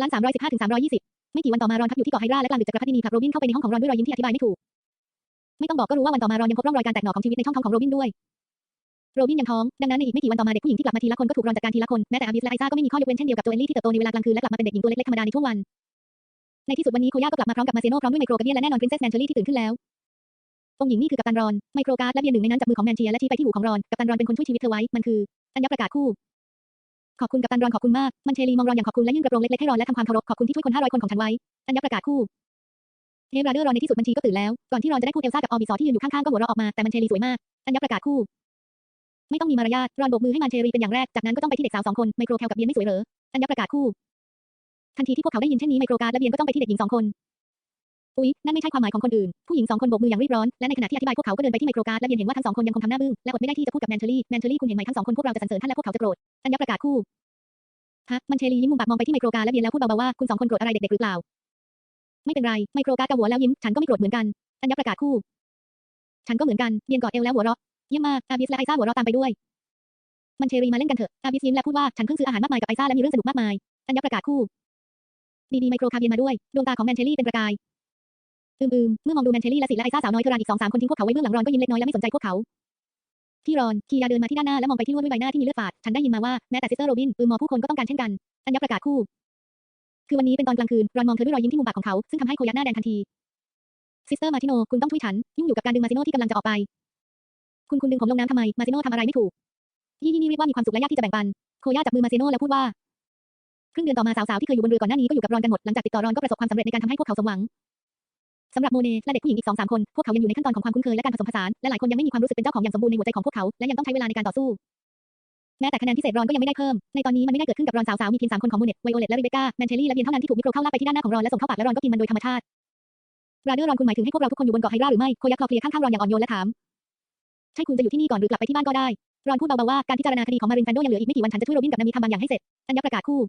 ล้านสามร้อยสิบห้าถึงสามร้อยยี่สิบไม่กี่วันต่อมารอนพักอยู่ที่เกาะไฮดราและกลางดึกจักรพรรดินีผลักโรบินเข้าไปในห้องของรอนด้วยรอยยิ้มที่อธิบายไม่ถูก ไม่ต้องบอกก็รู้ว่าวันต่อมารอนยังพบร่องรอยการแตกหน่อของชีวิตในช่องท้องของโรบินด้วย โรบินยังท้อง ดังนั้นในอีกไม่กี่วันต่อมาเด็กผู้หญิงที่กลับมาทีละคนก็ถูกรอนจัดการทีละคน แม้แต่อาบิสและไอซ่าก็ไม่มีข้อยกเว้นเช่นเดียวกับโจเอลลี่ที่เติบโตในเวลากลางคืนและกลับมาเป็นเด็กหญิงตัวเล็กๆธรรมดาในช่วงวัน ในที่สุดวันนี้โคย่าก็กลับมาพร้อมกับมาเซโนพร้อมด้วยไมโครกาเบียและแน่นอนพรินเซสแมนเชอรี่ที่ตื่นขึ้นแล้วองหญิงนี่คือกัปตันรอนไมโครการ์ดและเบียนหนึ่งในนั้นจับมือของแมนเชียและชี้ไปที่หูของรอนกัปตันรอนเป็นคนช่วยชีวิตเธอไว้มันคืออัญญประกาศคู่ ขอบคุณกัปตันรอนขอบคุณมาก มันเชลีมองรอนอย่างขอบคุณและยื่นกระโปรงเล็กๆให้รอนและทำความเคารพขอบคุณที่ช่วยคน500คนของฉันไว้อัญญประกาศคู่เฮบราเดอร์รอนในที่สุดบัญชีก็ตื่นแล้ว ก่อนที่รอนจะได้พูดเอลซ่ากับออบิซอที่ยืนอยู่ข้างๆก็หัวเราะออกมาแต่มันเชลีสวยมากอัญญประกาศคู่ ไม่ต้องมีมารยาทรอนโบกมือให้มันเชลีเป็นอย่างแรกจากนั้นก็ต้องไปที่เด็กสาวสองคนไมโครแคลกับเบียนไม่สวยเหรออัญญประกาศคู่ทันทีที่พวกเขาได้ยินเช่นนี้ไมโครการและเบียนก็ต้องไปที่เด็กหญิงสองคน อุ๊ย นั่นไม่ใช่ความหมายของคนอื่น ผู้หญิงสองคนโบกมืออย่างรีบร้อน และในขณะที่อธิบายพวกเขาก็เดินไปที่ไมโครการ์ดและเบียนเห็นว่าทั้งสองคนยังคงทำหน้าบึ้ง และอดไม่ได้ที่จะพูดกับแมนเชอรี่แมนเชอรี่คุณเห็นไหมทั้งสองคนพวกเราจะสรรเสริญท่านและพวกเขาจะโกรธอัญญประกาศคู่ฮะมันเชลียิ้มมุมปากมองไปที่ไมโครการ์ดและเบียนแล้วพูดเบาๆว่าคุณสองคนโกรธอะไรเด็กๆหรือเปล่า ไม่เป็นไร ไมโครการ์ดกะหัวแล้วยิ้ม ฉันก็ไม่โกรธเหมือนกันอัญญประกาศคู่ ฉันก็เหมือนกันเบียนกอดเอวแล้วหัวเราะเยี่ยมมากอาบิสและไอซ่าหัวเราะตามไปด้วย มันเชลีมาเล่นกันเถอะอาบิสยิ้มและพูดว่าฉันเพิ่งซื้ออาหารมากมายกับไอซ่าและมีเรื่องสนุกมากมายอัญญประกาศคู่ดีดีไมโครคาเบียนมาด้วย ดวงตาของแมนเชลี่เป็นประกาย อืมอืมเมื่อมองดูแมนเชลลี่และสิและไอซ่าสาวน้อยเทอรานอีกสองสามคนทิ้งพวกเขาไว้เบื้องหลังรอนก็ยิ้มเล็กน้อยและไม่สนใจพวกเขาที่รอนคียาเดินมาที่ด้านหน้าและมองไปที่ลวดด้วยใบหน้าที่มีเลือดฝาด ฉันได้ยินมาว่าแม้แต่ซิสเตอร์โรบินอืมมอผู้คนก็ต้องการเช่นกันอัญญประกาศคู่ คือวันนี้เป็นตอนกลางคืน รอนมองเธอด้วยรอยยิ้มที่มุมปากของเขา ซึ่งทำให้โคยักหน้าแดงทันที ซิสเตอร์มาติโน คุณต้องช่วยฉัน ยุ่งอยู่กับการดึงมาซิโนที่กำลังจะออกไป คุณคุณดึงผมลงน้ำทำไม มาซิโนทำอะไรไม่ถูก ยี่ยี่นี่เรียกว่ามีความสุขและยากที่จะแบ่งปัน โคย่าจับมือมาซิโนแล้วพูดว่า ครึ่งเดือนต่อมาสาวๆที่เคยอยู่บนเรือก่อนหน้านี้ก็อยู่กับรอนกันหมด หลังจากติดต่อรอนก็ประสบความสำเร็จในการทำให้พวกเขาสมหวัง สำหรับโมเนและเด็กผู้หญิงอีกสองสามคน พวกเขายังอยู่ในขั้นตอนของความคุ้นเคยและการผสมผสาน และหลายคนยังไม่มีความรู้สึกเป็นเจ้าของอย่างสมบูรณ์ในหัวใจของพวกเขา และยังต้องใช้เวลาในการต่อสู้ แม้แต่คะแนนพิเศษรอนก็ยังไม่ได้เพิ่ม ในตอนนี้มันไม่ได้เกิดขึ้นกับรอนสาวๆ มีเพียงสามคนของโมเนตไวโอเลตและริเบคก้า แมนเชลลี่ และเบียนเท่านั้นที่ถูกมิโครเข้าลากไปที่ด้านหน้าของรอนและส่งเข้าปากและรอนก็กินมันโดยธรรมชาติราเดอร์รอนคุณหมายถึงให้พวกเราทุกคนอยู่บนเกาะไฮราหรือไม่โคยักคลอเคลียข้างๆรอนอย่างอ่อนโยนและถามใช่คุณจะอยู่ที่นี่ก่อนหรือกลับไปที่บ้านก็ได้รอนพูดเบาๆว่าการพิจารณาคดีของมารินแฟนโดยังเหลืออีกไม่กี่วันฉันจะช่วยโรบินกับนามิทำบางอย่างให้เสร็จอัญญประกาศคู่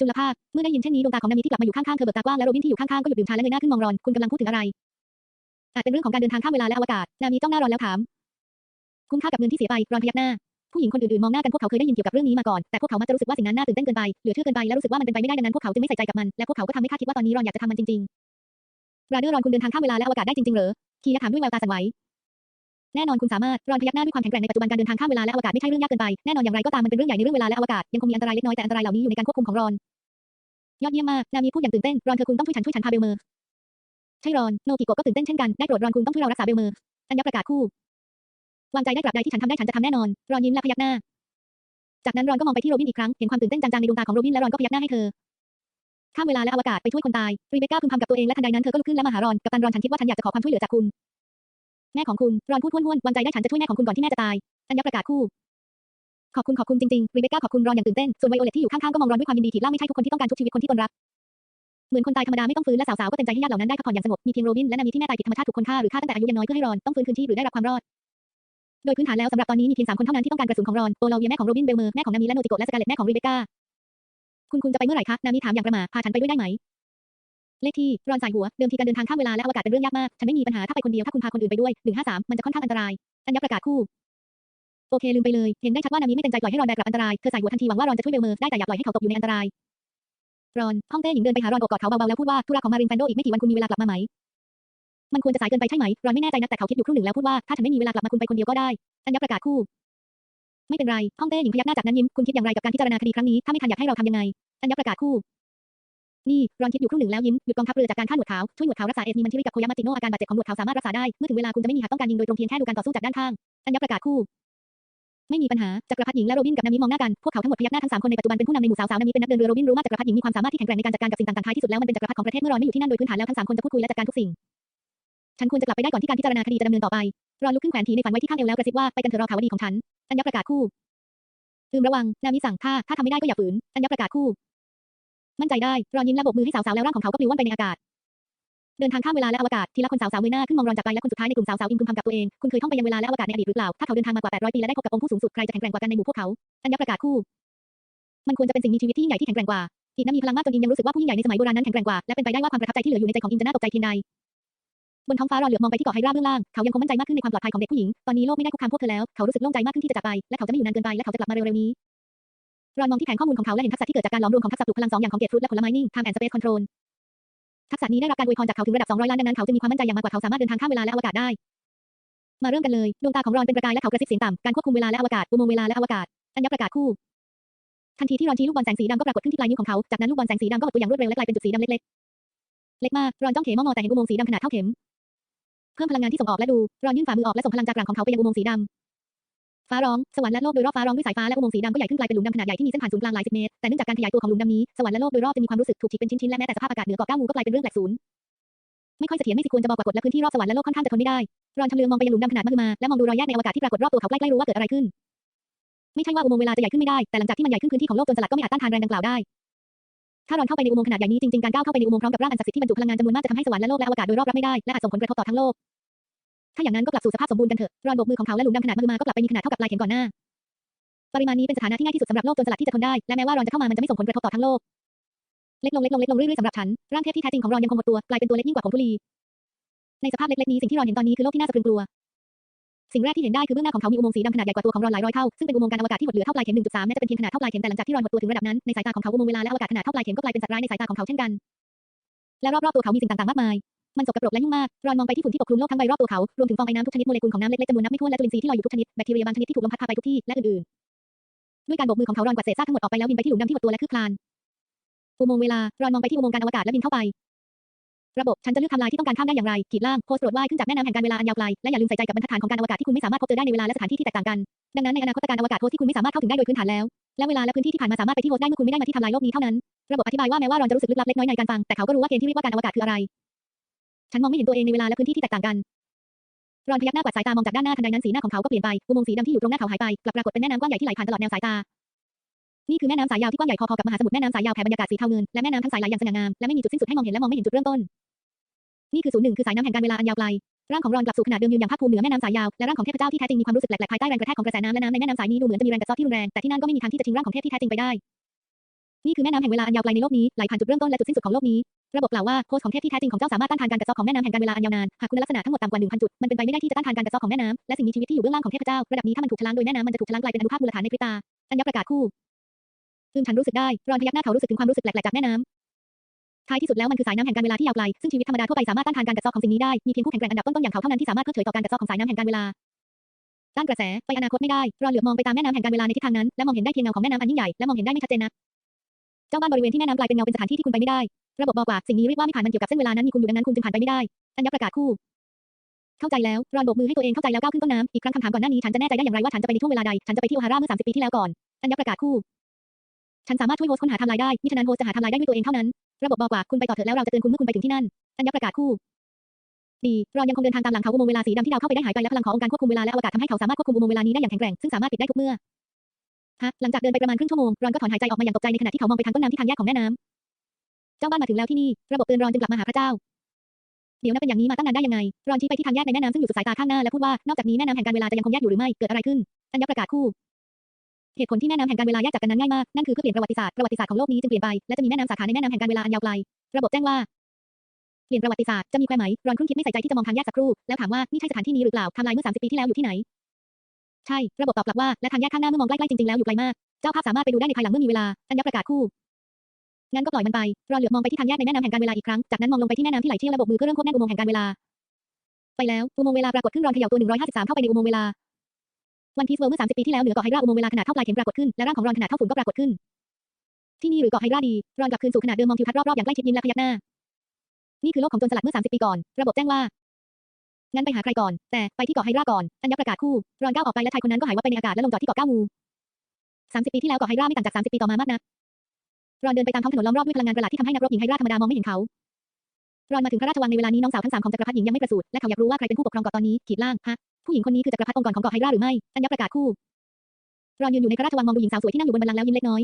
จุลภาค เมื่อได้ยินเช่นนี้ดวงตาของนามิที่กลับมาอยู่ข้างๆเธอเบิกตากว้างและโรบินที่อยู่ข้างๆก็หยุดดื่มชาและเงยหน้าขึ้นมองรอนคุณกำลังพูดถึงอะไรอาจเป็นเรื่องของการเดินทางข้ามเวลาและอวกาศ นามิจ้องหน้ารอนแล้วถาม คุ้มค่ากับเงินที่เสียไป รอนพยักหน้า ผู้หญิงคนอื่นๆมองหน้ากันพวกเขาเคยได้ยินเกี่ยวกับเรื่องนี้มาก่อน แต่พวกเขามักจะรู้สึกว่าสิ่งนั้นน่าตื่นเต้นเกินไป เหลือเชื่อเกินไป และรู้สึกว่ามันเป็นไปไม่ได้ดังนั้นพวกเขาจึงไม่ใส่ใจกับมัน และพวกเขาก็ทำให้คาดคิดว่าตอนนี้รอนอยากจะทำมันจริงๆราเดอร์รอนคุณเดินทางข้ามเวลาและอวกาศได้จริงๆเหรอคียะถามด้วยแววตาสั่นไหวแน่นอนคุณสามารถรอนพยักหน้าด้วยความแข็งแกร่งในปัจจุบันการเดินทางข้ามเวลาและอวกาศไม่ใช่เรื่องยากเกินไปแน่นอนอย่างไรก็ตามมันเป็นเรื่องใหญ่ในเรื่องเวลาและอวกาศยังคงมีอันตรายเล็กน้อยแต่อันตรายเหล่านี้อยู่ในการควบคุมของรอน ยอดเยี่ยมมาก นามีพูดอย่างตื่นเต้น รอนเธอคุณต้องช่วยฉันช่วยฉันพาเบลเมอร์ ใช่รอน โนกิโกก็ตื่นเต้นเช่นกัน ได้โปรดรอนคุณต้องช่วยเรารักษาเบลเมอร์อัญญประกาศคู่ วางใจได้ตราบใดที่ฉันทำได้ฉันจะทำแน่นอน รอนยิ้มและพยักหน้า จากนั้นรอนก็มองไปที่โรบินอีกครั้ง เห็นความตื่นเต้นจางๆในดวงตาของโรบินและรอนก็พยักหน้าให้เธอ ข้ามเวลาและอวกาศไปช่วยคนตาย รีเบคก้าพึมพำกับตัวเองและทันใดนั้นเธอก็ลุกขึ้นและมาหารอน กับตันรอนฉันคิดว่าฉันอยากจะขอความช่วยเหลือจากคุณ แม่ของคุณ รอนพูดห้วนๆวางใจได้ฉันจะช่วยแม่ของคุณก่อนที่แม่จะตายอัญญประกาศคู่ ขอบคุณขอบคุณจริงๆรีเบคก้าขอบคุณรอนอย่างตื่นเต้น ส่วนไวโอเลตที่อยู่ข้างๆก็มองรอนด้วยความยินดีขีดล่าไม่ใช่ทุกคนที่ต้องการชุบชีวิตคนที่ตนรัก เหมือนคนตายธรรมดาไม่ต้องฟื้นและสาวๆก็เต็มใจให้ญาติเหล่านั้นได้พักผ่อนอย่างสงบ มีเพียงโรบินและนามีที่แม่ตายผิดธรรมชาติถูกคนฆ่าหรือฆ่าตั้งแต่อายุยังน้อยเพื่อให้รอนต้องฟื้นคืนชีพหรือได้รับความรอด โดยพื้นฐานแล้วสำหรับตอนนี้มีเพียงสามคนเท่านั้นที่ต้องการกระสุนของรอนโอลาเวียแม่ของโรบินเบลเมอร์แม่ของนามีและโนติโกและสกาเลตแม่ของรีเบคก้าคุณคุณจะไปเมื่อไหร่คะนามีถามอย่างประหม่าพาฉันไปด้วยได้ไหมเลขที่รอนสายหัว เดิมทีการเดินทางข้ามเวลาและอวกาศเป็นเรื่องยากมาก ฉันไม่มีปัญหาถ้าไปคนเดียวถ้าคุณพาคนอื่นไปด้วยหนึ่งห้าสามมันจะค่อนข้างอันตรายอัญญประกาศคู่ โอเคลืมไปเลย เห็นได้ชัดว่านามิไม่เต็มใจปล่อยให้รอนแบกรับอันตราย เธอใส่หัวทันทีหวังว่ารอนจะช่วยเบลเมอร์ได้แต่อย่าปล่อยให้เขาตกอยู่ในอันตราย รอน ห้องเต้หญิงเดินไปหารอนโอบกอดเขาเบาๆแล้วพูดว่าธุระของมารินแฟนโดอีกไม่กี่วันคุณมีเวลากลับมาไหม มันควรจะสายเกินไปใช่ไหม รอนไม่แน่ใจนักแต่เขาคิดอยู่ครู่หนึ่งแล้วพูดว่าถ้าฉันไม่มีเวลากลับมาคุณไปคนเดียวก็ได้อัญญประกาศคู่ ไม่เป็นไร ห้องเต้หญิงพยักหน้าจากนั้นยิ้ม คุณคิดอย่างไรกับการพิจารณาคดีครั้งนี้ ถ้าไม่ทันอยากให้เราทำยังไงอัญญประกาศคู่ นี่ รอนคิดอยู่ครู่หนึ่งแล้วยิ้ม หยุดกองทัพเรือจากการฆ่าหนวดขาว ช่วยหนวดขาวรักษาเอสมีมันทิริกับโคยามาติโนอาการบาดเจ็บของหนวดขาวสามารถรักษาได้ เมื่อถึงเวลาคุณจะไม่มีหากต้องการยิงโดยตรงเพียงแค่ดูการต่อสู้จากด้านข้างอัญญประกาศคู่ ไม่มีปัญหา จักรพรรดิหญิงและโรบินกับนามิมองหน้ากัน พวกเขาทั้งหมดพยักหน้าทั้งสามคนในปัจจุบันเป็นผู้นำในหมู่สาวๆนามิเป็นนักเดินเรือโรบินรู้ว่าจักรพรรดิหญิงมีความสามารถที่แข็งแกร่งในการจัดการกับสิ่งต่างๆท้ายที่สุดแล้วมันเป็นจักรพรรดิของประเทศเมื่อรอนไม่อยู่ที่นั่นโดยพื้นฐานแล้วทั้งสามคนจะพูดคุยและจัดการทุกสิ่ง ฉันควรจะกลับไปได้ก่อนที่การพิจารณาคดีจะดำเนินต่อไป รอนลุกขึ้นแขวนผีในฝันไว้ที่ข้างเอวแล้วกระซิบว่าไปกันเถอะรอข่าวดีของฉันอัญญประกาศคู่อืมระวัง นามิสั่งถ้าถ้าทำไม่ได้ก็อย่าฝืนอัญญประกาศคู่ มั่นใจได้ รอนยิ้มและโบกมือให้สาวๆแล้วร่างของเขาก็ปลิวว่อนไปในอากาศ เดินทางข้ามเวลาและอวกาศทีละคนสาวๆเงยหน้าขึ้นมองรอนจากไปและคนสุดท้ายในกลุ่มสาวๆอิมพึมพำกับตัวเอง คุณเคยท่องไปยังเวลาและอวกาศในอดีตหรือเปล่า ถ้าเขาเดินทางมากว่า 800 ปีและได้พบกับองค์ผู้สูงสุด ใครจะแข็งแกร่งกว่ากันในหมู่พวกเขาอัญญประกาศคู่ มันควรจะเป็นสิ่งมีชีวิตที่ยิ่งใหญ่ที่แข็งแกร่งกว่าอีกนั้นมีพลังมากจนอินยังรู้สึกว่าผู้ยิ่งใหญ่ในสมัยโบราณนั้นแข็งแกร่งกว่า และเป็นไปได้ว่าความประทับใจที่เหลืออยู่ในใจของอินจะน่าตกใจเพียงใดบนท้องฟ้ารอเหลือบมองไปที่เกาะไฮราเบื้องล่าง เขายังคงมั่นใจมากขึ้นในความปลอดภัยของเด็กผู้หญิง ตอนนี้โลกไม่ได้คุกคามพวกเธอแล้ว เขารู้สึกโล่งใจมากขึ้นที่จะจากไป และเขาจะไม่อยู่นานเกินไป และเขาจะกลับมาเร็วๆนี้ รอนมองที่แผงข้อมูลของเขาและเห็นทักษะที่เกิดจากการหลอมรวมของทักษะปลุกพลังสองอย่างของเกตฟรุตและผลไม้นิ่ง Time and Space Control ทั ทักษะนี้ได้รับการอวยพรจากเขาถึงระดับ 200 ล้านดังนั้นเขาจึงมีความมั่นใจอย่างมากกว่าเขาสามารถเดินทางข้ามเวลาและอวกาศได้ มาเริ่มกันเลย ดวงตาของรอนเป็นประกายและเขากระซิบเสียงต่ำ การควบคุมเวลาและอวกาศ อุโมงค์เวลาและอวกาศอัญญประกาศคู่ ทันทีที่รอนชี้ลูกบอลแสงสีดำก็ปรากฏขึ้นที่ปลายนิ้วของเขา จากนั้นลูกบอลแสงสีดำก็หดตัวอย่างรวดเร็วและกลายเป็นจุดสีดำเล็กๆ เล็กมาก รอนจ้องเขมมองแต่เห็นอุโมงค์สีดำขนาดเท่าเข็ม เพิ่มพลังงานที่ส่งออกและดู รอนยื่นฝ่ามือออกและส่งพลังจากหลังของเขาไปยังอุโมงค์สีดำ ฟ้าร้อง สวรรค์และโลกโดยรอบฟ้าร้องด้วยสายฟ้าและอุโมงค์สีดำก็ใหญ่ขึ้นกลายเป็นหลุมดำขนาดใหญ่ที่มีเส้นผ่านศูนย์กลางหลายสิบเมตร แต่เนื่องจากการขยายตัวของหลุมดำนี้ สวรรค์และโลกโดยรอบจะมีความรู้สึกถูกฉีกเป็นชิ้นๆ และแม้แต่สภาพอากาศเหนือเกาะก้างูก็กลายเป็นเรื่องแปลกศูนย์ไม่ค่อยเสถียรไม่สิควรจะบอกว่ากฎและพื้นที่รอบสวรรค์และโลกค่อนข้างจะทนไม่ได้รอนชำเลืองมองไปยังหลุมดำขนาดมหึมาและมองดูรอยแยกในอวกาศที่ปรากฏรอบตัวเขาใกล้ๆรู้ว่าเกิดอะไรขึ้น ไม่ใช่ว่าอุโมงค์เวลาจะใหญ่ขึ้นไม่ได้แต่หลังจากที่มันใหญ่ขึ้นพื้นที่ของโลกจรสลัดก็ไม่อาจต้านทานแรงดังกล่าวได้ ถ้ารอนเข้าไปในอุโมงค์ขนาดใหญ่นี้จริงๆการก้าวเข้าไปในอุโมงค์พร้อมกับร่างอันศักดิ์สิทธิ์ที่บรรจุพลังงานจำนวนมากจะทำให้สวรรค์และโลกและอวกาศโดยรอบรับไม่ได้และอาจส่งผลกระทบต่อทั้งโลก ถ้าอย่างนั้นก็กลับสู่สภาพสมบูรณ์กันเถอะ รอนโบกมือของเขาและหลุมดำขนาดมหึมาก็กลับไปมีขนาดเท่ากับปลายเข็มก่อนหน้า ปริมาณนี้เป็นสถานะที่ง่ายที่สุดสำหรับโลกจรสลัดที่จะทนได้ และแม้ว่ารอนจะเข้ามามันจะไม่ส่งผลกระทบต่อทั้งโลก เล็กลงเล็กลงเล็กลงเรื่อยๆสำหรับฉัน ร่างเทพที่แท้จริงของรอนยังคงหดตัว กลายเป็นตัวเล็กยิ่งกว่าผงธุลี ในสภาพเล็กๆนี้สิ่งที่รอนเห็นตอนนี้คือโลกที่น่าสะพรึงกลัว สิ่งแรกที่เห็นได้คือเบื้องหน้าของเขามีอุโมงค์สีดำขนาดใหญ่กว่าตัวของรอนหลายร้อยเท่า ซึ่งเป็นอุโมงค์การอวกาศที่หดเหลือเท่าปลายเข็ม1.3แม้จะเป็นเพียงขนาดเท่าปลายเข็มแต่หลังจากที่รอนหดตัวถึงระดับนั้น ในสายตาของเขาอุโมงค์เวลาและอวกาศขนาดเท่าปลายเข็มก็กลายเป็นสัตว์ร้ายในสายตาของเขาเช่นกัน และรอบๆตัวเขามีสิ่งต่างๆมากมาย มันสกปรกและยุ่งมาก รอนมองไปที่ฝุ่นที่ปกคลุมโลกทั้งใบรอบตัวเขา รวมถึงฟองไอน้ำทุกชนิดโมเลกุลของน้ำเล็กๆจำนวนนับไม่ถ้วนและจุลินทรีย์ที่ลอยอยู่ทุกชนิด แบคทีเรียบางชนิดที่ถูกลมพัดพาไปทุกที่ และอื่นๆ ด้วยการโบกมือของเขารอนกวาดเศษซากทั้งหมดออกไปแล้วบินไปที่หลุมดำที่หดตัวและคืบคลานอุโมงค์เวลา รอนมองไปที่อุโมงค์การอวกาศและบินเข้าไประบบฉันจะเลือกทม์ไลน์ที่ต้องการข้ามได้อย่างไร ขีดล่างโพสต์โปรดว่ายขึ้นจากแม่น้ำแห่งการเวลาอันยาวไกล และอย่าลืมใส่ใจกับบรรทัดฐานของการอวกาศที่คุณไม่สามารถพบเจอได้ในเวลาและสถานที่ที่แตกต่างกัน ดังนั้นในอนาคตการอวกาศโพสที่คุณไม่สามารถเข้าถึงได้โดยพื้นฐานแล้ว และเวลาและพื้นที่ที่ผ่านมาสามารถไปที่โฮสได้เมื่อคุณไม่ได้มาที่ทม์ไลน์โลกนี้เท่านั้น ระบบอธิบายว่าแม้ว่ารอนจะรู้สึกลึกลับเล็กน้อยในการฟัง แต่เขาก็รู้ว่าเกณฑ์ที่เรียกว่าการอวกาศคืออะไร ฉันมองไม่เห็นตัวเองในเวลาและพื้นที่ที่แตกต่างกันรอนพยักหน้ากวาดสายตามองจากด้านหน้าทันใดนั้นสีหน้าของเขาก็เปลี่ยนไปอุโมงค์สีดำที่อยู่ตรงหน้าเขาหายไปกลับปรากฏเป็นแม่น้ำกว้างใหญ่ที่ไหลผ่านตลอดแนวสายตานี่คือแม่น้ำสายยาวที่กว้างใหญ่พอๆกับมหาสมุทรแม่น้ำสายยาวแผ่บรรยากาศสีเทาเงินและแม่น้ำทั้งสายไหลอย่างสง่างามและไม่มีจุดสิ้นสุดให้มองเห็นและมองไม่เห็นจุดเริ่มต้น นี่คือศูนย์หนึ่งคือสายน้ำแห่งการเวลาอันยาวไกลร่างของรอนกลับสู่ขนาดเดิมยืนอย่างภาคภูมิเหนือแม่น้ำสายยาวและร่างของเทพเจ้าที่แท้จริงมีความรู้สึกแปลกๆภายใต้แรงกระแทกของกระแสน้ำและน้ำในแม่น้ำสายนี้ดูเหมือนจะมีแรงกระซาะที่รุนแรงแต่ที่นั่นก็ไม่มีทางที่จะทิ้งร่างของเทพที่แท้จริงไปได้ นี่คือแม่น้ำแห่งเวลาอันยาวไกลในโลกนี้ไหลผ่านจุดเริ่มต้นและจุดสิ้นสุดของโลกนี้ ระบบกล่าวว่าโพสของเทพที่แท้จริงของเจ้าสามารถต้านทานการกระเซาะของแม่น้ำแห่งการเวลาอันยาวนาน หากคุณลักษณะทั้งหมดต่ำกว่า1,000จุด มันเป็นไปไม่ได้ที่จะต้านทานการกระเซาะของแม่น้ำและสิ่งมีชีวิตที่อยู่เบื้องล่างของเทพเจ้า ระดับนี้ถ้ามันถูกชะล้างโดยแม่น้ำมันจะถูกชะล้างกลายเป็นอนุภาคมูลฐานในพริบตาอัญญประกาศคู่ซึ่งฉันรู้สึกได้ รอนพยักหน้าเขารู้สึกถึงความรู้สึกแปลกๆจากแม่น้ำท้ายที่สุดแล้วมันคือสายน้ำแห่งการเวลาที่ยาวไกล ซึ่งชีวิตธรรมดาทั่วไปสามารถต้านทานการกระเซาะของสิ่งนี้ได้ มีเพียงผู้แข็งแกร่งอันดับต้นๆอย่างเขาเท่านั้นที่สามารถเพิกเฉยต่อการกระเซาะของสายน้ำแห่งการเวลาต้านกระแสไปอนาคตไม่ได้รอนเหลือบมองไปตามแม่น้ำแห่งการเวลาในทิศทางนั้นและมองเห็นได้เพียงเงาของแม่น้ำอันยิ่งใหญ่และมองเห็นได้ไม่ชัดเจนนักเจ้าบ้านบริเวณที่แม่น้ำกลายเป็นเงาเป็นสถานที่ที่คุณไปไม่ได้ ระบบบอกว่าสิ่งนี้เรียกว่าไม่ผ่านมันเกี่ยวกับเส้นเวลานั้นมีคุณอยู่ดังนั้นคุณจึงผ่านไปไม่ได้อัญญประกาศคู่ เข้าใจแล้วรอนโบกมือให้ตัวเองเข้าใจแล้วก้าวขึ้นต้นน้ำอีกครั้งคำถามก่อนหน้านี้ฉันจะแน่ใจได้อย่างไรว่าฉันจะไปในช่วงเวลาใดฉันจะไปที่โอฮาร่าเมื่อ30ปีที่แล้วก่อนอัญญประกาศคู่ ฉันสามารถช่วยโฮสค้นหาทม์ไลน์ได้มิฉะนั้นโฮสจะหาทม์ไลน์ได้ด้วยตัวเองเท่านั้น ระบบบอกว่าคุณไปต่อเถอะแล้วเราจะเตือนคุณเมื่อคุณไปถึงที่นั่นอัญญประกาศคู่ดีรอนยังคงเดินทางตามหลังเขาอุโมงค์เวลาสีดำที่ดาวเข้าไปได้หายไปและพลังขององค์การควบคุมเวลาและอวกาศทำให้เขาสามารถควบคุมอุโมงค์เวลานี้ได้อย่างแข็งแกร่งซึ่งสามารถปิดได้ทุกเมื่อฮะหลังจากเดินไปประมาณครึ่งชั่วโมงรอนก็ถอนหายใจออกมาอย่างตกใจในขณะที่เขามองไปทางต้นน้ำที่ทางแยกของแม่น้ำ เจ้าบ้านมาถึงแล้วที่นี่ระบบเตือนรอนจึงกลับมาหาพระเจ้า เดี๋ยวนับเป็นอย่างนี้มาตั้งนานได้ยังไง รอนชี้ไปที่ทางแยกในแม่น้ำซึ่งอยู่สุดสายตาข้างหน้าและพูดว่านอกจากนี้แม่น้ำแห่งการเวลาจะยังคงแยกอยู่หรือไม่เกิดอะไรขึ้นอัญญประกาศคู่เหตุผลที่แม่น้ำแห่งการเวลาแยกจากกันนั้นง่ายมาก นั่นคือเพื่อเปลี่ยนประวัติศาสตร์ ประวัติศาสตร์ของโลกนี้จึงเปลี่ยนไป และจะมีแม่น้ำสาขาในแม่น้ำแห่งการเวลาอันยาวไกล ระบบแจ้งว่า เปลี่ยนประวัติศาสตร์ จะมีความหมายรอนครุ่นคิดไม่ใส่ใจที่จะมองทางแยกสักครู่ แล้วถามว่านี่ใช่สถานที่นี้หรือเปล่าทม์ไลน์เมื่อ 30 ปีที่แล้วอยู่ที่ไหน ใช่ ระบบตอบกลับว่า และทางแยกข้างหน้าเมื่อมองใกล้ๆจริงๆแล้วอยู่ไกลมาก เจ้าภาพสามารถไปดูได้ในภายหลังเมื่อมีเวลาอัญญประกาศคู่ งั้นก็ปล่อยมันไป รอเหลือบมองไปที่ทางแยกในแม่น้ำแห่งการเวลาอีกครั้ง จากนั้นมองลงไปที่แม่น้ำที่ไหลเชี่ยวและโบกมือเพื่อเริ่มควบแน่นอุโมงค์แห่งการเวลา ไปแล้ว อุโมงค์เวลาปรากฏขึ้นรอนเขย่าตัว 153 เข้าไปในอุโมงค์เวลา วันพีซเวิร์เมื่อ 30 ปีที่แล้วเหนือเกาะไฮดราอุโมงค์เวลาขนาดเท่าปลายเข็มปรากฏขึ้น และร่างของรอนขนาดเท่าฝุ่นก็ปรากฏขึ้น ที่นี่หรือเกาะไฮดราดี รอนกลับคืนสู่ขนาดเดิมมองทิวทัศน์รอบๆอย่างใกล้ชิดยิ้มและพยักหน้า นี่คือโลกของโจรสลัดเมื่อ 30 ปีก่อน ระบบแจ้งว่า งั้นไปหาใครก่อน แต่ไปที่เกาะไฮดราก่อน อัญญประกาศคู่ รอนก้าวออกไปและชายคนนั้นก็หายวับไปในอากาศและลงจอดที่เกาะก้างู30 ปีที่แล้วเกาะไฮดราไม่ต่างจาก 30 ปีต่อมามากนัก รอนเดินไปตามท้องถนนล้อมรอบด้วยพลังงานประหลาดที่ทำให้นักรบหญิงไฮดราธรรมดามองไม่เห็นเขา รอนมาถึงพระราชวังในเวลานี้น้องสาวทั้งสามของจักรพรรดิหญิงยังไม่ประสูติและเขาอยากรู้ว่าใครเป็นผู้ปกครองเกาะตอนนี้ขีดล่างฮะผู้หญิงคนนี้คือจักรพรรดิองค์ก่อนของเกาะไฮดราหรือไม่อัญญประกาศคู่ รอนยืนอยู่ในพระราชวังมองดูหญิงสาวสวยที่นั่งอยู่บนบัลลังก์แล้วยิ้มเล็กน้อย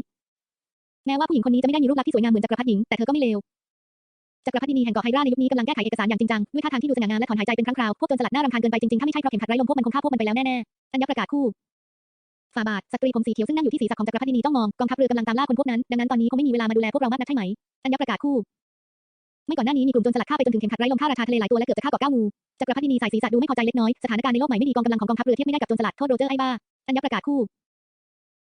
แม้ว่าผู้หญิงคนนี้จะไม่ได้มีรูปลักษณ์ที่สวยงามเหมือนจักรพรรดิหญิงแต่เธอก็ไม่เลวจักรพรรดินีแห่งเกาะไฮดราในยุคนี้กำลังแก้ไขเอกสารอย่างจริงจังด้วยท่าทางที่ดูสง่างามและถอนหายใจเป็นครั้งคราวพวกจรสลัดน่ารำคาญเกินไปจริงๆถ้าไม่ใช่เพราะเข็มขัดไร้ลมพวกมันคงฆ่าพวกมันไปแล้วแน่ๆอัญญประกาศคู่ ฝ่าบาทสตรีผมสีเขียวซึ่งนั่งอยู่ที่ศีรษะของจักรพรรดินีต้องมองกองทัพเรือกำลังตามล่าคนพวกนั้นดังนั้นตอนนี้คงไม่มีเวลามาดูแลพวกเรามากนักใช่ไหมอัญญประกาศคู่ไม่ก่อนหน้านี้มีกลุ่มโจรสลัดฆ่าไปจนถึงเข็มขัดไร้ลมฆ่าราชาทะเลหลายตัวและเกือบจะฆ่าเกาะเก้างูจักรพรรดินีใส่ศีรษะดูไม่พอใจเล็กน้อยสถานการณ์ในโลกใหม่ไม่ดีกองกำลังของกองทัพเรือเทียบไม่ได้กับโจรสลัดโทษโรเจอร์ไอ้บ้าอัญญประกาศคู่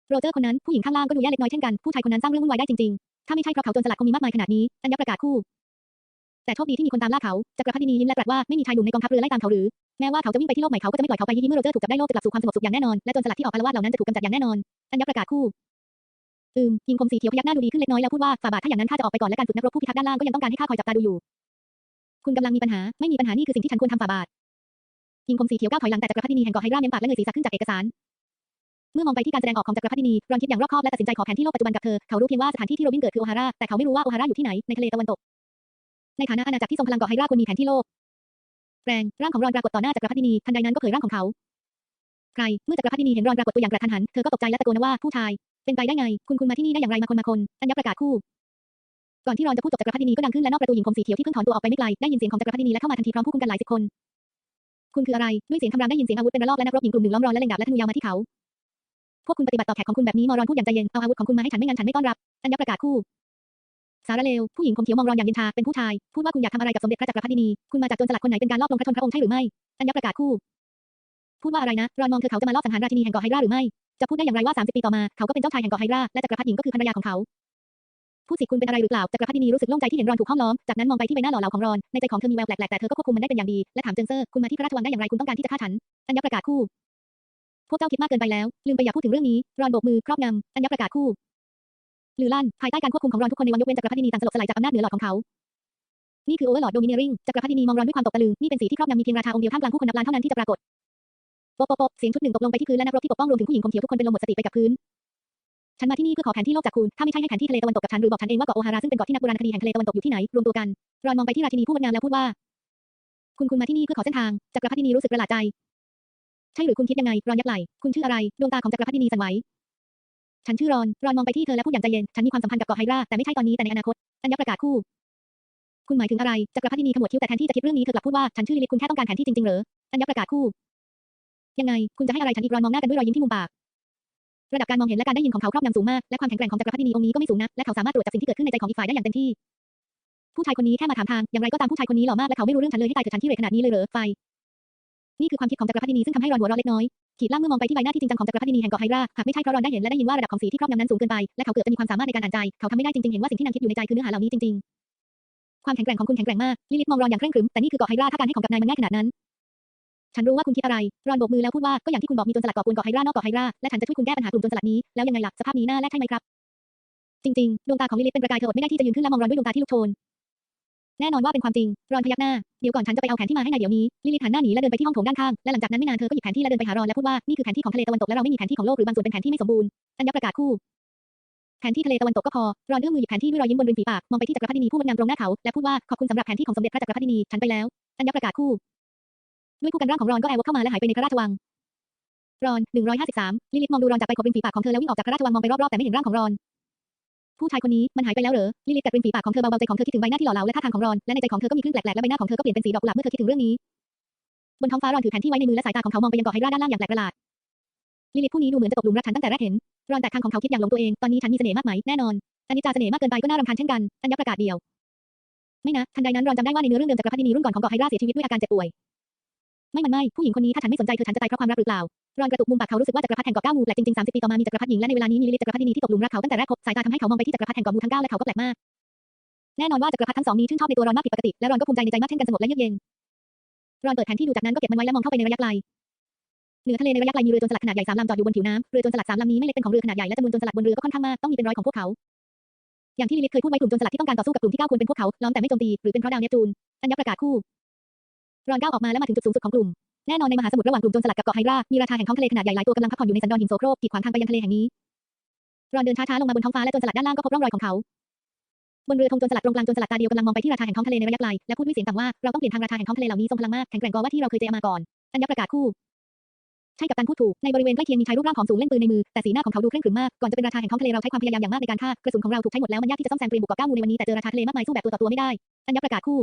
โรเจอร์คนนั้นผู้หญิงข้างล่างก็ดูแย่เล็กน้อยเช่นกันผู้ชายคนนั้นสร้างเรื่องวุ่นวายได้จริงๆถ้าไม่ใช่เพราะเขาโจรสลัดคงมีมากมายขนาดนี้อัญญประกาศคู่ แต่โชคดีที่มีคนตามล่าเขาจักรพรรดินียิ้มและตรัสว่าไม่มีชายหนุ่มในกองทัพเรือไล่ตามเขาหรือแม้ว่าเขาจะวิ่งไปที่โลกใหม่เขาก็จะไม่ปล่อยเขาไปยิ่งเมื่อโรเจอร์ถูกจับได้โลกจะกลับสู่ความสงบสุขอย่างแน่นอนและจรสลัดที่ออกอาละวาดเหล่านั้นจะถูกกำจัดอย่างแน่นอนอัญญประกาศคู่อืมหญิงผมสีเขียวพยักหน้าดูดีขึ้นเล็กน้อยแล้วพูดว่าฝ่าบาทถ้าอย่างนั้นข้าจะออกไปก่อนและการฝึกนักรบผู้พิทักษ์ด้านล่างก็ยังต้องการให้ข้าคอยจับตาดูอยู่ คุณกำลังมีปัญหาไม่มีปัญหานี่คือสิ่งที่ฉันควรทำฝ่าบาทหญิงผมสีเขียวก้าวถอยหลังแต่จักรพรรดินีแห่งเกาะไฮร่าเม้มปากและเงยศีรษะขึ้นจากเอกสารเมื่อมองไปที่การแสดงออกของจักรพรรดินีรอนคิดอย่างรอบคอบและตัดสินใจขอแผนที่โลกปัจจุบันกับเธอเขารู้เพียงว่าสถานที่ที่โรบินเกิดคือโอฮาร่าแต่เขาไม่รู้ว่าโอฮาร่าอยู่ที่ไหนในทะเลตะวันตก ในฐานะอาณาจักรที่ทรงพลังเกาะไฮราควรมีแผนที่โลกแรงร่างของรอนปรากฏต่อหน้าจักรพรรดินีทันใดนั้นก็เผยร่างของเขา ใคร เมื่อจักรพรรดินีเห็นรอนปรากฏตัวอย่างกระทันหัน เธอก็ตกใจและตะโกนว่าผู้ชาย เป็นไปได้ไง คุณคุณมาที่นี่ได้อย่างไรมาคนมาคนอัญญประกาศคู่ ก่อนที่รอนจะพูดจบจักรพรรดินีก็ดังขึ้นและนอกประตูหญิงผมสีเขียวที่เพิ่งถอนตัวออกไปไม่ไกลได้ยินเสียงของจักรพรรดินีและเข้ามาทันทีพร้อมผู้คุมกันหลายสิบคน คุณคืออะไร ด้วยเสียงคำรามได้ยินเสียงอาวุธเป็นระลอกและนักรบหญิงกลุ่มหนึ่งล้อมรอนและเล็งดาบและธนูยาวมาที่เขาพวกคุณปฏิบัติต่อแขกของคุณแบบนี้มอรอนพูดอย่างใจเย็นเอาอาวุธของคุณมาให้ฉันไม่งั้นฉันไม่ต้อนรับอัญญประกาศคู่ สารเลว ผู้หญิงผมเขียวมองรอนอย่างเย็นชา เป็นผู้ชาย พูดว่าคุณอยากทำอะไรกับสมเด็จพระจักรพรรดินี คุณมาจากจรสลัดคนไหนเป็นการลอบลงพระชนพระองค์ใช่หรือไม่ อัญญประกาศคู่ พูดว่าอะไรนะ รอนมองเธอเขาจะมาลอบสังหารราชินีแห่งเกาะไฮราหรือไม่ จะพูดได้อย่างไรว่า30ปีต่อมา เขาก็เป็นเจ้าชายแห่งเกาะไฮรา และจักรพรรดิหญิงก็คือภรรยาของเขาผู้สิคุณเป็นอะไรหรือเปล่าจักรพรรดินีรู้สึกโล่งใจที่เห็นรอนถูกห้อมล้อม จากนั้นมองไปที่ใบหน้าหล่อเหลาของรอน ในใจของเธอมีแววแปลกๆแต่เธอก็ควบคุมมันได้เป็นอย่างดี และถามเจิงเซอร์ คุณมาที่พระราชวังได้อย่างไร คุณต้องการที่จะฆ่าฉัน อัญญประกาศคู่ พวกเจ้าคิดมากเกินไปแล้ว ลืมไปอย่าพูดถึงเรื่องนี้ รอนโบกมือครอบงำอัญญประกาศคู่ ลือลั่น ภายใต้การควบคุมของรอนทุกคนในวังยกเว้นจักรพรรดินีต่างสลบสลายจากอำนาจเหนือหลอดของเขา นี่คือโอเวอร์ลอดโดมิเนริงจักรพรรดินีมองรอนด้วยความตกตะลึง นี่เป็นสีที่ครอบงำมีเพียงราชาองค์เดียวท่ามกลางผู้คนนับล้านเท่านั้นที่จะปรากฏโป๊ะโป๊ะเสียงชุดหนึ่งตกลงไปที่พื้นและนักรบที่ปกป้องรวมถึงผู้หญิงผมเขียวทุกคนเป็นลมหมดสติไปกับพื้น ฉันมาที่นี่เพื่อขอแผนที่โลกจากคุณ ถ้าไม่ใช่ให้แผนที่ทะเลตะวันตกกับฉันหรือบอกฉันเองว่าเกาะโอฮาราซึ่งเป็นเกาะที่นักโบราณคดีแห่งทะเลตะวันตกอยู่ที่ไหน รวมตัวกัน รอนมองไปที่ราชินีผู้งดงามแล้วพูดว่า คุณคุณมาที่นี่เพื่อขอเส้นทาง จักรพรรดินีรู้สึกประหลาดใจ ใช่หรือคุณคิดยังไง รอนยักไหล่คุณชื่ออะไร ดวงตาของจักรพรรดินีสั่นไหว ฉันชื่อรอน รอนมองไปที่เธอและพูดอย่างใจเย็น ฉันมีความสัมพันธ์กับเกาะไฮราแต่ไม่ใช่ตอนนี้แต่ในอนาคตอัญญประกาศคู่ คุณหมายถึงอะไร จักรพรรดินีขมวดคิ้วแต่แทนที่จะคิดเรื่องนี้เธอกลับพูดว่า ฉันชื่อลิลิตคุณแค่ต้องการแผนที่จริงๆเหรออัญญประกาศคู่ ยังไง คุณจะให้อะไรฉันอีกรอนมองหน้ากันด้วยรอยยิ้มที่มุมปาก ระดับการมองเห็นและการได้ยินของเขาครอบงำสูงมาก และความแข็งแกร่งของจักรพรรดินีองค์นี้ก็ไม่สูงนัก และเขาสามารถตรวจจับสิ่งที่เกิดขึ้นในใจของอีกฝ่ายได้อย่างเต็มที่ ผู้ชายคนนี้แค่มาถามทาง อย่างไรก็ตามผู้ชายคนนี้หล่อมากและเขาไม่รู้เรื่องฉันเลยให้ตายเถิดฉันที่เหลขนาดนี้เลยเหรอไฟนี่คือความคิดของจักรพรรดินีซึ่งทำให้รอนหัวเราะเล็กน้อย ขีดล่างเมื่อมองไปที่ใบหน้าที่จริงจังของจักรพรรดินีแห่งเกาะไฮราหากไม่ใช่เพราะรอนได้เห็นและได้ยินว่าระดับของสีที่ครอบงำนั้นสูงเกินไปและเขาเกิดจะมีความสามารถในการอ่านใจเขาทำไม่ได้จริงๆเห็นว่าสิ่งที่นางคิดอยู่ในใจคือเนื้อหาเหล่านี้จริงๆ ความแข็งแกร่งของคุณแข็งแกร่งมากลิลิตมองรอนอย่างเคร่งครึมแต่นี่คือเกาะไฮราถ้าการให้ของกับนายมันง่ายขนาดนั้นฉันรู้ว่าคุณคิดอะไร รอนโบกมือแล้วพูดว่าก็อย่างที่คุณบอกมีโจรสลัดก่อกวนเกาะไฮรานอกเกาะไฮราและฉันจะช่วยคุณแก้ปัญหากลุ่มโจรสลัดนี้ แล้วยังไงล่ะ สภาพนี้น่าแลกใช่ไหมครับ จริงๆ ดวงตาของลิลิตเป็นประกายเธออดไม่ได้ที่จะยืนขึ้นและมองรอนด้วยดวงตาที่ลุกโชน แน่นอนว่าเป็นความจริง รอนพยักหน้า เดี๋ยวก่อนฉันจะไปเอาแผนที่มาให้นายเดี๋ยวนี้ ลิลิตหันหน้าหนีและเดินไปที่ห้องโถงด้านข้าง และหลังจากนั้นไม่นานเธอก็หยิบแผนที่และเดินไปหารอนและพูดว่า นี่คือแผนที่ของทะเลตะวันตกและเราไม่มีแผนที่ของโลกหรือบางส่วนเป็นแผนที่ไม่สมบูรณ์อัญญประกาศคู่ แผนที่ทะเลตะวันตกก็พอ รอนเอื้อมมือหยิบแผนที่ด้วยรอยยิ้มบนริมฝีปาก มองไปที่จักรพรรดินีผู้งดงามตรงหน้าเขา และพูดว่าขอบคุณสำหรับแผนที่ของสมเด็จพระจักรพรรดินี ฉันไปแล้ว อัญญประกาศคู่ ด้วยผู้กันร่างของรอนก็แอวเข้ามาและหายไปในพระราชวังรอน153ลิลิตมองดูรอนจากไปกดริมฝีปากของเธอแล้ววิ่งออกจากพระราชวังมองไปรอบๆแต่ไม่เห็นร่างของรอน ผู้ชายคนนี้มันหายไปแล้วเหรอ ลิลิตกัดริมฝีปากของเธอเบาๆใจของเธอคิดถึงใบหน้าที่หล่อเหลาและท่าทางของรอน และในใจของเธอก็มีคลื่นแปลกๆและใบหน้าของเธอก็เปลี่ยนเป็นสีดอกกุหลาบเมื่อเธอคิดถึงเรื่องนี้ บนท้องฟ้ารอนถือแผนที่ไว้ในมือและสายตาของเขามองไปยังเกาะไฮราด้านล่างอย่างแปลกประหลาด ลิลิตผู้นี้ดูเหมือนจะตกหลุมรักฉันตั้งแต่แรกเห็น รอนแตกทางของเขาคิดอย่างหลงตัวเอง ตอนนี้ฉันมีเสน่ห์มากไหมแน่นอนอันนี้จาเสน่ห์มากเกินไปก็น่ารำคาญเช่นกันอัญญประกาศเดียว ไม่นะทันใดนั้นรอนจำได้ว่าในเนื้อเรื่องเดิมจักรพรรดินีรุ่นก่อนของเกาะไฮราเสียชีวิตด้วยอาการเจ็บป่วยไม่มันไม่ผู้หญิงคนนี้ถ้าฉันไม่สนใจเธอฉันจะตายเพราะความรักหรือเปล่า รอนกระตุกมุมปากเขารู้สึกว่าจักรพรรดิแห่งเกาะเก้าหมู่แปลกจริงๆ30ปีต่อมามีจักรพรรดิหญิงและในเวลานี้มีลิลิตจักรพรรดินีที่ตกหลุมรักเขาตั้งแต่แรกพบสายตาทำให้เขามองไปที่จักรพรรดิแห่งเกาะมูทั้งเก้าและเขาก็แปลกมากแน่นอนว่าจักรพรรดิทั้งสองนี้ชื่นชอบในตัวรอนมากผิดปกติและรอนก็ภูมิใจในใจมากเช่นกันสงบและเยือกเย็นรอนเปิดแผนที่ดูจากนั้นก็เก็บมันไว้และมองเข้าไปในระยะไกลเหนือทะเลในระยะไกลมีเรือโจรสลัดขนาดใหญ่สามลำจอดอยู่บนผิวน้ำเรือโจรสลัดสามลำนี้ไม่เล็กเป็นของเรือขนาดใหญ่และจำนวนโจรสลัดบนเรือก็ค่อนข้างมากต้องมีเป็นร้อยของพวกเขาอย่างที่ลิลิตเคยพูดไว้กลุ่มโจรสลัดที่ต้องการต่อสู้กับกลุ่มที่ก้าวควรเป็นพวกเขาล้อมแต่ไม่โจมตีหรือเป็นเพราะดาวเนปจูนอัญญประกาศคู่รอนก้าวออกมาและมาถึงจุดสูงสุดของกลุ่ม แน่นอนในมหาสมุทรระหว่างกลุ่มโจรสลัดกับเกาะไฮรามีราชาแห่งท้องทะเลขนาดใหญ่หลายตัวกำลังพักผ่อนอยู่ในสันดอนหินโสโครกกีดขวางทางไปยังทะเลแห่งนี้รอนเดินช้าๆลงมาบนท้องฟ้าและโจรสลัดด้านล่างก็พบร่องรอยของเขาบนเรือธงโจรสลัดตรงกลางโจรสลัดตาเดียวกำลังมองไปที่ราชาแห่งท้องทะเลในระยะไกลและพูดด้วยเสียงต่ำว่าเราต้องเปลี่ยนทางราชาแห่งท้องทะเลเหล่านี้ทรงพลังมากแข็งแกร่งกว่าที่เราเคยเจอมาก่อนอัญญประกาศคู่ใช่กับการพูดถูกในบริเวณใกล้เคียงมีชายรูปร่างผอมสูงเล่นปืนในมือแต่สีหน้าของเขาดูเคร่งขรึมมากก่อนจะเป็นราชาแห่งท้องทะเลเราใช้ความพยายามอย่างมากในการฆ่ากระสุนของเราถูกใช้หมดแล้วมันยากที่จะซ่อมแซมเตรียมบุกเกาะก้ามูในวันนี้แต่เจอราชาทะเลมากมายสู้แบบตัวต่อตัวไม่ได้อัญญประกาศคู่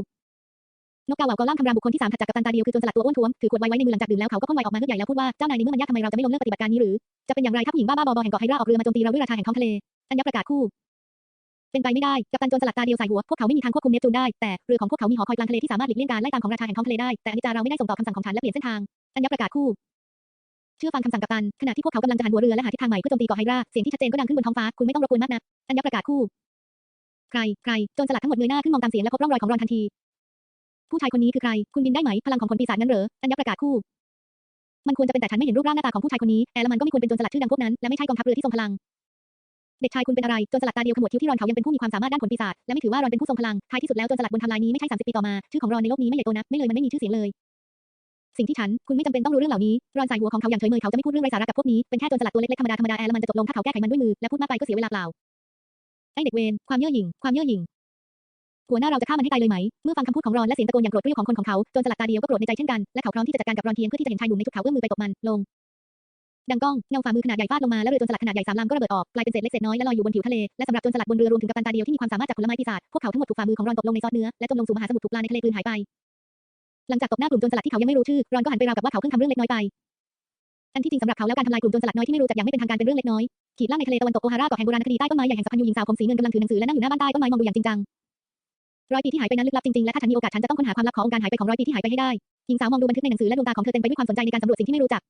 นกกาเหว่าเกาล่างคำรามบุคคลที่สามถัดจากกัปตันตาเดียวคือจรสลัดตัวอ้วนท้วมถือขวดไวไว้ในมือหลังจากดื่มแล้วเขาก็พ่นไวออกมาเฮือกใหญ่แล้วพูดว่าเจ้านายในเมื่อมันยากทำไมเราจะไม่ล้มเลิกปฏิบัติการนี้หรือจะเป็นอย่างไรถ้าผู้หญิงบ้าๆบอๆแห่งเกาะไฮราออกเรือมาโจมตีเราด้วยราชาแห่งท้องทะเลอัญญประกาศคู่เป็นไปไม่ได้กัปตันโจรสลัดตาเดียวใส่หัว พวกเขาไม่มีทางควบคุมเนปจูนได้ แต่เรือของพวกเขามีหอคอยกลางทะเลที่สามารถหลีกเลี่ยงการไล่ตามของราชาแห่งท้องทะเลได้ แต่อนิจจาเราไม่ได้ส่งต่อคำสั่งของฉันและเปลี่ยนเส้นทางอัญญประกาศคู่ เชื่อฟังคำสั่งกัปตัน ขณะที่พวกเขากำลังจะหันหัวเรือและหาทิศทางใหม่เพื่อโจมตีเกาะไฮรา เสียงที่ชัดเจนก็ดังขึ้นบนท้องฟ้า คุณไม่ต้องรบกวนมากนะอัญญประกาศคู่ ใคร ใคร โจรสลัดทั้งหมดเงยหน้าขึ้นมองตามเสียงและพบร่องรอยของรอนทันที ผู้ชายคนนี้คือใคร คุณบินได้ไหม พลังของผลปีศาจนั้นเหรออัญญประกาศคู่ มันควรจะเป็นแต่ฉันไม่เห็นรูปร่างหน้าตาของผู้ชายคนนี้แอร์และมันก็ไม่ควรเป็นโจรสลัดชื่อดังพวกนั้น และไม่ใช่กองทัพเรือที่ทรงพลัง เด็กชายคุณเป็นอะไร โจรสลัดตาเดียวขมวดคิ้วที่รอนเขายังเป็นผู้มีความสามารถด้านผลปีศาจ และไม่ถือว่ารอนเป็นผู้ทรงพลัง ท้ายที่สุดแล้วโจรสลัดบนทม์ไลน์นี้ไม่ใช่30ปีต่อมา ชื่อของรอนในโลกนี้ไม่ใหญ่โตนัก ไม่เลยมันไม่มีชื่อเสียงเลย สิ่งที่ฉัน คุณไม่จำเป็นต้องรู้เรื่องเหล่านี้ รอนสายหัวของเขาอย่างเฉยเมยเขาจะไม่พูดเรื่องไร้สาระกับพวกนี้ เป็นแค่โจรสลัดตัวเล็กๆธรรมดาธรรมดาแอร์แลมันจะจบลงถ้าเขาแก้ไขมันด้วยมือและพูดมากไปก็เสียเวลาเปล่าไอเด็กเวรความเย่อหยิ่ง ความเย่อหยิ่ง หัวหน้าเราจะฆ่ามันให้ตายเลยไหม เมื่อฟังคำพูดของรอนและเสียงตะโกนอย่างโกรธเกรี้ยวของคนของเขาจรสลัดตาเดียวก็โกรธในใจเช่นกัน และเขาพร้อมที่จะจัดการกับรอนเพียงเพื่อที่จะเห็นชายหนุ่มในชุดขาวเอื้อมมือไปตบมันลง ดังก้อง เงาฝ่ามือขนาดใหญ่ฟาดลงมาและเรือจรสลัดขนาดใหญ่สามลำก็ระเบิดออก กลายเป็นเศษเล็กเศษน้อยและลอยอยู่บนผิวทะเล และสำหรับจรสลัดบนเรือรวมถึงกัปตันตาเดียวที่มีความสามารถจากผลไม้ปีศาจ พวกเขาทั้งหมดถูกฝ่ามือของรอนตกลงในซอสเนื้อ และจมลงสู่มหาสมุทรถูกปลาในทะเลกลืนหายไป หลังจากตบหน้ากลุ่มจรสลัดที่เขายังไม่รู้ชื่อ รอนก็หันไปราวกับว่าเขาเพิ่งทำเรื่องเล็กน้อยไปอันที่จริงสำหรับเขาแล้วการทำลายกลุ่มโจรสลัดน้อยที่ไม่รู้จักอย่างไม่เป็นทางการเป็นเรื่องเล็กน้อยขีดล่างในทะเลตะวันตกโอฮาร่าเกาะแห่งโบราณคดีใต้ต้นไม้ใหญ่แห่งสัพพันยูหญิงสาวผมสีเงินกำลังถือหนังสือและนั่งอยู่หน้าบ้านใต้ต้นไม้มองดูอย่างจริงจัง ร้อยปีที่หายไปนั้นลึกลับจริงๆ และถ้าฉันมีโอกาสฉันจะต้องค้นหาความลับขององค์การหายไปของร้อยปีที่หายไปให้ได้หญิงสาวมองดูบันทึกในหนังสือและดวงตาของเธอเต็มไปด้วยความสนใจในการสำรวจสิ่งที่ไม่รู้จัก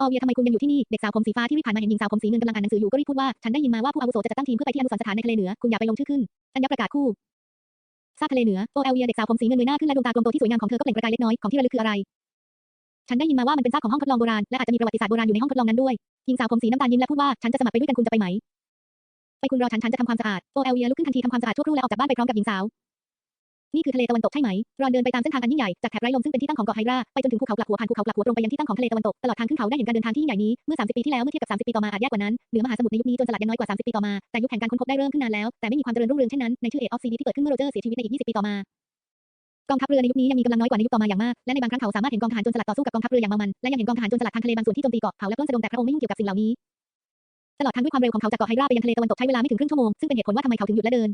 ออเวียทำไมคุณยังอยู่ที่นี่ เด็กสาวผมสีฟ้าที่รีบผ่านมาเห็นหญิงสาวผมสีเงินกำลังอ่านหนังสืออยู่ก็รีบพูดว่า ฉันได้ยินมาว่าผู้อาวุโสจะจัดตั้งทีมเพื่อไปที่อนุสรณ์สถานในทะเลเหนือ คุณอย่าไปลงชื่อขึ้นอัญญประกาศคู่ซาทะเลเหนือ โอเอลเวียเด็กสาวผมสีเงินเงยหน้าขึ้นและดวงตากลมโตที่สวยงามของเธอก็เปล่งประกายเล็กน้อยของที่ระลึกคืออะไร ฉันได้ยินมาว่ามันเป็นซากของห้องทดลองโบราณและอาจจะมีประวัติศาสตร์โบราณอยู่ในห้องทดลองนั้นด้วยหญิงสาวผมสีน้ำตาลยิ้มและพูดว่าฉันจะสมัครไปด้วยกันคุณจะไปไหม ไปคุณรอฉันฉันจะทำความสะอาด โอเอลเวียลุกขึ้นทันทีทำความสะอาดชั่วครู่และออกจากบ้านไปพร้อมกับหญิงสาว นี่คือทะเลตะวันตกใช่ไหม รอนเดินไปตามเส้นทางอันยิ่งใหญ่ จากแถบไร้ลมซึ่งเป็นที่ตั้งของเกาะไฮรา ไปจนถึงภูเขากลับหัวผ่านภูเขากลับหัวตรงไปยังที่ตั้งของทะเลตะวันตก ตลอดทางขึ้นเขาได้เห็นการเดินทางที่ยิ่งใหญ่นี้ เมื่อ 30 ปีที่แล้ว เมื่อเทียบกับ 30 ปีต่อมาอาจย่กกว่านั้น เหนือมหาสมุทรในยุคนี้จรสลัดยังน้อยกว่า 30 ปีต่อมา แต่ยุคแห่งการค้นพบได้เริ่มขึ้นนานแล้ว แต่ไม่มีความเจริญรุ่งเรืองเช่นนั้น ในชื่อเอออฟซีดีที่เกิดขึ้นเมื่อโรเจอร์เสียชีวิตในอีก 20 ปีต่อมากองทัพเรือในยุคนี้ยังมีกำลังน้อยกว่าในยุคต่อมาอย่างมาก และในบางครั้งเขาสามารถเห็นกองทหารจรสลัดต่อสู้กับกองทัพเรืออย่างเมามัน และยังเห็นกองทหารจรสลัดทางทะเลบางส่วนที่โจมตีเกาะเผาและปล้นสะดมแต่พระองค์ไม่ยุ่งเกี่ยวกับสิ่งเหล่านี้ ตลอดทางด้วยความเร็วของเขาจากเกาะไฮดราไปยังทะเลตะวันตกใช้เวลาไม่ถึงครึ่งชั่วโมงซึ่งเป็นเหตุผลว่าทำไมเขาถึงหยุดและเดิน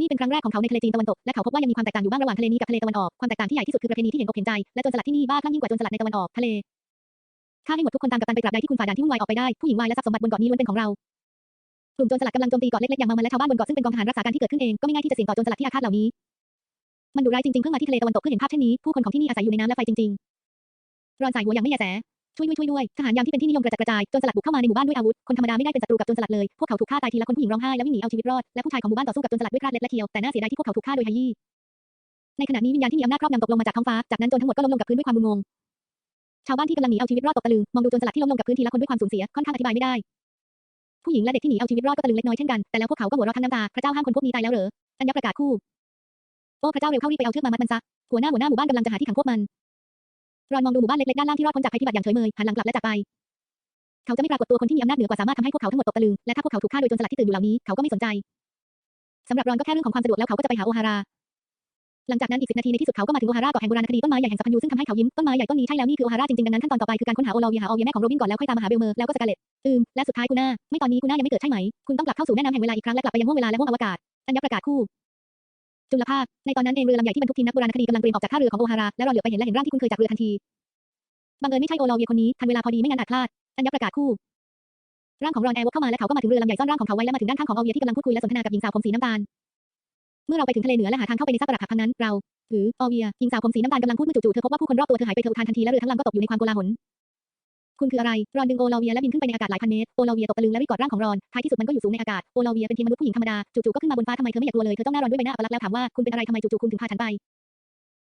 นี่เป็นครั้งแรกของเขาในทะเลจีนตะวันตกและเขาพบว่ายังมีความแตกต่างอยู่บ้างระหว่างทะเลนี้กับทะเลตะวันออกความแตกต่างที่ใหญ่ที่สุดคือประเพณีที่เห็นอกเห็นใจและโจรสลัดที่นี่บ้าคลั่งยิ่งกว่าโจรสลัดในตะวันออกทะเลฆ่าให้หมดทุกคนตามกัปตันไปตราบใดที่คุณฝ่าด่านที่วุ่นวายออกไปได้ผู้หญิงวายและทรัพย์สมบัติบนเกาะนี้ล้วนเป็นของเรากลุ่มโจรสลัดกำลังโจมตีเกาะเล็กๆอย่างเมามันและชาวบ้านบนเกาะซึ่งเป็นกองทหารรักษาการที่เกิดขึ้นเองก็ไม่ง่ายที่จะเสี่ยงต่อโจรสลัดที่อาฆาตเหล่านี้มันดุร้ายจริงๆเพิ่งมาที่ทะเลตะวันตกเพื่อเห็นภาพเช่นนี้ผู้คนของที่นี่อาศัยอยู่ในน้ำและไฟจริงๆรอนสายหัวอย่างไม่แยแส ช่วยด้วยช่วยด้วยทหารยามที่เป็นที่นิยมกระจัดกระจายจรสลัดบุกเข้ามาในหมู่บ้านด้วยอาวุธคนธรรมดาไม่ได้เป็นศัตรูกับจรสลัดเลยพวกเขาถูกฆ่าตายทีละคนผู้หญิงร้องไห้และวิ่งหนีเอาชีวิตรอดและผู้ชายของหมู่บ้านต่อสู้กับจรสลัดด้วยคราดเล็บและเคียวแต่น่าเสียดายที่พวกเขาถูกฆ่าโดยไฮยี่ในขณะนี้วิญญาณที่มีอำนาจครอบงำตกลงมาจากท้องฟ้าจากนั้นจรทั้งหมดก็ล้มลงกับพื้นด้วยความงงชาวบ้านที่กำลังหนีเอาชีวิตรอดตกตะลึงมองดูจรสลัดที่ล้มลงกับพื้นทีละคนด้วยความสูญเสียค่อนข้างอธิบายไม่ได้ ผู้หญิงและเด็กที่หนีเอาชีวิตรอดก็ตะลึงเล็กน้อยเช่นกันแต่แล้วพวกเขาก็หัวเราะทั้งน้ำตาพระเจ้าห้ามคนพวกนี้ตายแล้วเหรออัญญประกาศคู่โอ้พระเจ้าเร็วเข้ารีบไปเอาเชือกมามัดมันซะหัวหน้าหัวหน้าหมู่บ้านกำลังจะหาที่ขังพวกมัน รอนมองดูหมู่บ้านเล็กๆด้านล่างที่รอดพ้นจากภัยพิบัติอย่างเฉยเมยหันหลังกลับและจากไป เขาจะไม่ปรากฏตัวคนที่มีอำนาจเหนือกว่าสามารถทำให้พวกเขาทั้งหมดตกตะลึงและถ้าพวกเขาถูกฆ่าโดยโจรสลัดที่ตื่นอยู่เหล่านี้เขาก็ไม่สนใจสำหรับรอนก็แค่เรื่องของความสะดวกแล้วเขาก็จะไปหาโอฮาราหลังจากนั้นอีกสิบนาทีในที่สุดเขาก็มาถึงโอฮาราเกาะแห่งโบราณคดีต้นไม้ใหญ่แห่งสัพพันยูซึ่งทำให้เขายิ้มต้นไม้ใหญ่ต้นนี้ใช่แล้วนี่คือโอฮาราจริงๆดังนั้นขั้นตอนต่อไปคือการค้นหาโอลาวีหาโอเวียแม่ของโรบินก่อนแล้วค่อยตามมาหาเบลเมอร์แล้วก็สกาเลตอืมและสุดท้ายคุณน่าไม่ตอนนี้คุณน่ายังไม่เกิดใช่ไหม คุณต้องกลับเข้าสู่แม่น้ำแห่งเวลาอีกครั้งและกลับไปยังห้วงเวลาและห้วงอวกาศอัญญประกาศคู่ จุลภาค ในตอนนั้นเองเรือลำใหญ่ที่บรรทุกทีมนักโบราณคดีกำลังเตรียมออกจากท่าเรือของโอฮาราและรอเหลือไปเห็นและเห็นร่างที่คุ้นเคยจากเรือทันทีบังเอิญไม่ใช่โอลาเวียคนนี้ทันเวลาพอดีไม่งั้นอาจพลาดอัญญประกาศคู่ร่างของรอนแอร์วกเข้ามาและเขาก็มาถึงเรือลำใหญ่ซ่อนร่างของเขาไว้และมาถึงด้านข้างของออเวียที่กำลังพูดคุยและสนทนากับหญิงสาวผมสีน้ำตาลเมื่อเราไปถึงทะเลเหนือและหาทางเข้าไปในซากปรักหักพังนั้นเราหรือออเวียหญิงสาวผมสีน้ำตาลกำลังพูดเมื่อจู่ๆเธอพบว่าผู้คนรอบตัวเธอหายไปเธออุทานทันทีและเรือทั้งลำก็ตกอยู่ในความโกลาหล คุณคืออะไร รอนดึงโอลาเวียและบินขึ้นไปในอากาศหลายพันเมตร โอลาเวียตกตะลึงและรีบกอดร่างของรอน ท้ายที่สุดมันก็อยู่สูงในอากาศ โอลาเวียเป็นเพียงมนุษย์ผู้หญิงธรรมดา จู่ๆก็ขึ้นมาบนฟ้าทำไมเธอไม่อยากตัวเลย เธอจ้องหน้ารอนด้วยใบหน้าอัปลักษณ์แล้วถามว่า คุณเป็นอะไรทำไมจู่ๆคุณถึงพาฉันไป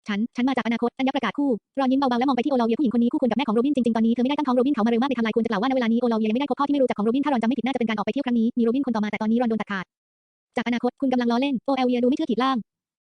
ฉัน ฉันมาจากอนาคตอัญญประกาศคู่ รอนยิ้มเบาๆแล้วมองไปที่โอลาเวียผู้หญิงคนนี้คู่ควรกับแม่ของโรบินจริงๆ ตอนนี้เธอไม่ได้ตั้งท้องโรบินเขามาเร็วมากในทม์ไลน์ควรจะกล่าวว่าในเวลานี้โอลาเวียยังไม่ได้พบพ่อที่ไม่รู้จักของโรบินถ้ารอนจำไม่ผิดน่าจะเป็นการออกไปเที่ยวครั้งนี้มีโรบินคนต่อมาแต่ตอนนี้รอนโดนตัดขาดจากอนาคตคุณกำลังล้อเล่นโอเอลเวียดูไม่เชื่อขีดล่าง